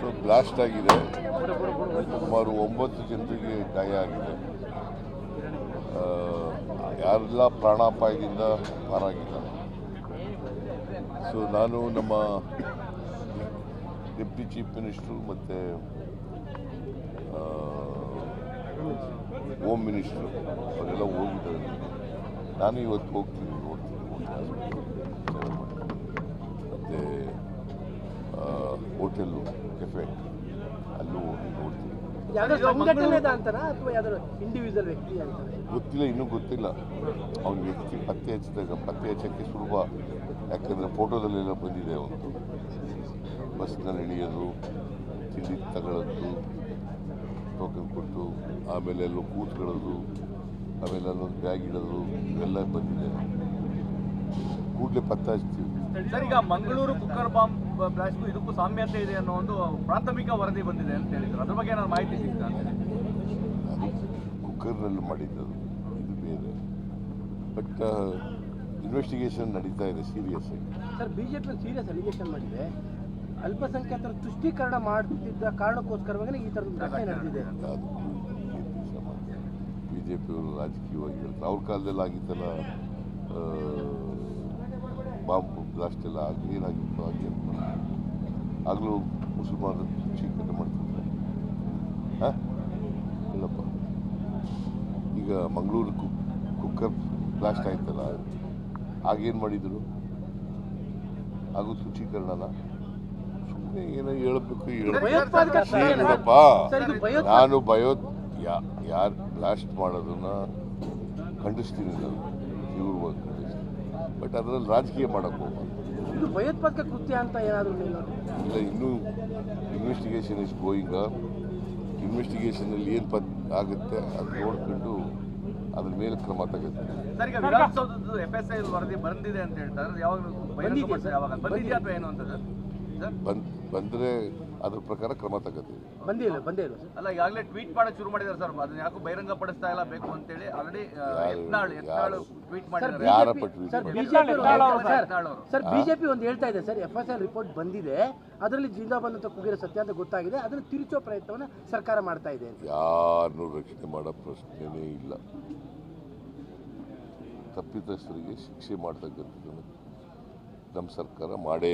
So blast ಆಗಿದೆ. ಸುಮಾರು ಒಂಬತ್ತು ಜನರಿಗೆ ಗಾಯ ಆಗಿದೆ. ಯಾರೆಲ್ಲ ಪ್ರಾಣಾಪಾಯದಿಂದ ಪಾರಾಗಿದ್ದಾರೆ. ಸೊ ನಾನು ನಮ್ಮ ಡೆಪ್ಟಿ ಚೀಫ್ ಮಿನಿಸ್ಟ್ರು ಮತ್ತು ಹೋಮ್ ಮಿನಿಸ್ಟ್ರು, ಅವರೆಲ್ಲ ಹೋಗಿದ್ದಾರೆ. ನಾನು ಇವತ್ತು ಹೋಗ್ತೀನಿ, ನೋಡ್ತೀನಿ. ಹೋಟೆಲ್ಲು ಕೆಫೆ ಅಲ್ಲೂ ಅಂತಾರೆ? ಗೊತ್ತಿಲ್ಲ ಇನ್ನೂ ಗೊತ್ತಿಲ್ಲ. ಅವನ ವ್ಯಕ್ತಿ ಪತ್ತೆ ಹಚ್ಚಿದಾಗ ಪತ್ತೆ ಹಚ್ಚಕ್ಕೆ ಸುಲಭ. ಯಾಕಂದರೆ ಫೋಟೋದಲ್ಲೆಲ್ಲ ಬಂದಿದೆ ಅವನು ಬಸ್ನಲ್ಲಿ ಇಳಿಯೋದು ತಿಂಡಿ ತಗೊಳ್ಳೋದು ಟೋಕನ್ ಕೊಟ್ಟು ಆಮೇಲೆ ಎಲ್ಲೋ ಕೂತ್ಕೊಳ್ಳೋದು ಆಮೇಲೆ ಅಲ್ಲೊಂದು ಬ್ಯಾಗ್ ಇಡೋದು ಇವೆಲ್ಲ ಬಂದಿದೆ. ಕೂಡಲೇ ಪತ್ತೆ ಹಚ್ತೀವಿ. ಸರ್ ಈಗ ಮಂಗಳೂರು ಕುಕ್ಕರ್ ಬಾಂಬ್ ಬ್ಲಾಸ್ಟ್ಗೂ ಇದಕ್ಕೂ ಸಾಮ್ಯತೆ ಇದೆ ಅನ್ನೋ ಒಂದು ಪ್ರಾಥಮಿಕ ವರದಿ ಬಂದಿದೆ ಅಂತ ಹೇಳಿದ್ರು. ಅದ್ರ ಬಗ್ಗೆ ನಾನು ಮಾಹಿತಿ ಸಿಗ್ತಾನೆ ಕುಕ್ಕರ್ನಲ್ಲಿ ಮಾಡಿದ್ದದು. ಇದು ಬೇರೆ. ಬಟ್ ಇನ್ವೆಸ್ಟಿಗೇಷನ್ ನಡೀತಾ ಇದೆ serious sir BJP serious allegation ಮಾಡಿದೆ ಅಲ್ಪಸಂಖ್ಯಾತರ ತುಷ್ಟೀಕರಣ ಮಾಡ್ತಿದ್ದ ಕಾರಣಕ್ಕೋಸ್ಕರವಾಗಿ ಈ ಥರದ ಘಟನೆ ನಡೆದಿದೆ. ಅದು ಬಿ ಜೆ ಪಿಯವರು ರಾಜಕೀಯವಾಗಿ ಹೇಳ್ತಾರೆ. ಅವ್ರ ಕಾಲದಲ್ಲಿ ಆಗಿತ್ತಲ್ಲ ಬಾಂಬ್ ಬ್ಲಾಸ್ಟ್ ಎಲ್ಲ ಆಗಿ ಏನಾಗಿತ್ತು ಹಾಗೆ ಅಂತ ಆಗಲೂ ಮುಸಲ್ಮಾನರು ಚೀಕಟ ಮಾಡ್ತಿದ್ರು ಹಾಂ ಇಲ್ಲಪ್ಪ ಈಗ ಮಂಗಳೂರು ಕುಕ್ ಕುಕ್ಕರ್ ಬ್ಲಾಸ್ಟ್ ಆಯ್ತಲ್ಲ ಆಗೇನು ಮಾಡಿದರು ಹಾಗೂ ಶುಚೀಕರಣನ ಸುಮ್ಮನೆ ಏನೋ ಹೇಳಬೇಕು ಸರ್ ನಾನು ಭಯೋ ಯಾರು ಬ್ಲಾಸ್ಟ್ ಮಾಡೋದನ್ನ ಖಂಡಿಸ್ತೀನಿ ನಾನು ಇವರು ಖಂಡಿಸ್ತೀನಿ ಬಟ್ ಅದರಲ್ಲಿ ರಾಜಕೀಯ ಮಾಡಕ್ಕೆ ಹೋಗಲ್ಲ ಇದು ಭಯೋತ್ಪಾದಕ ಕೃತ್ಯ ಅಂತ ಏನಾದರೂ ಇಲ್ಲ ಇನ್ನೂ ಇನ್ವೆಸ್ಟಿಗೇಷನ್ ಇಸ್ ಗೋಯಿಂಗ್ ಇನ್ವೆಸ್ಟಿಗೇಷನಲ್ಲಿ ಏನು ಪತ್ ಆಗುತ್ತೆ ಅದು ನೋಡ್ಕೊಂಡು ಅದ್ರ ಮೇಲೆ ಕ್ರಮ ಎಸ್ ವರದಿ ಬಂದಿದೆ ಅಂತ ಹೇಳ್ತಾರೆ ಯಾವಾಗ ಬಹಿರಂಗ ಯಾವಾಗ? ಬಂದಿದೆಯಾ ಅಥವಾ ಏನು ಅಂತ ಸರ್? ಸರ್? ಬಂದ್ ಬಂದರೆ ಅದ್ರ ಪ್ರಕಾರ ಕ್ರಮ ತಗೋತೀವಿ. ಬಂದಿಲ್ಲ ಇಲ್ಲ ಬಂದೇ ಇಲ್ಲ ಸರ್. ಅಲ್ಲ ಈಗಾಗಲೇ ಟ್ವೀಟ್ ಮಾಡಕ್ ಶುರು ಮಾಡಿದ್ದಾರೆ ಸರ್. ಅದನ್ನ ಯಾಕೋ ಬಹಿರಂಗ ಪಡಿಸ್ತಾ ಇಲ್ಲ ಬೇಕು ಅಂತೇಳಿ ಆಲ್ರೆಡಿ ಯತ್ನಾಳ್ ಯತ್ನಾಳ್ ಟ್ವೀಟ್ ಮಾಡಿದ್ದಾರೆ. ಸರ್? ಬಿಜೆಪಿ ಸರ್ ಬಿಜೆಪಿ ಒಂದು ಹೇಳ್ತಾ ಇದೆ sir F S L report ಬಂದಿದೆ. ಅದರಲ್ಲಿ ಜಿಲ್ಲಾ ಬಂದಂತ ಕುಗಿರ ಸತ್ಯ ಅಂತ ಗೊತ್ತಾಗಿದೆ. ಅದನ್ನು ತಿರುಚೋ ಪ್ರಯತ್ನವನ್ನ ಸರ್ಕಾರ ಮಾಡ್ತಾ ಇದೆ ಯಾರನ್ನು ಯಾರನ್ನೂ ರಕ್ಷಣೆ ಮಾಡೋ ಪ್ರಶ್ನೆನೇ ಇಲ್ಲ. ತಪ್ಪಿತಸ್ಥರಿಗೆ ಶಿಕ್ಷೆ ಮಾಡ್ತಕ್ಕಂಥದ್ದನ್ನು ನಮ್ಮ ಸರ್ಕಾರ ಮಾಡೇ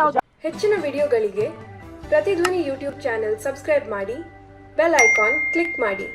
ಯಾವ್ದು ಹೆಚ್ಚಿನ ವಿಡಿಯೋಗಳಿಗೆ ಪ್ರತಿಧ್ವನಿ ಯೂಟ್ಯೂಬ್ ಚಾನೆಲ್ ಸಬ್ಸ್ಕ್ರೈಬ್ ಮಾಡಿ ಬೆಲ್ ಐಕಾನ್ ಕ್ಲಿಕ್ ಮಾಡಿ.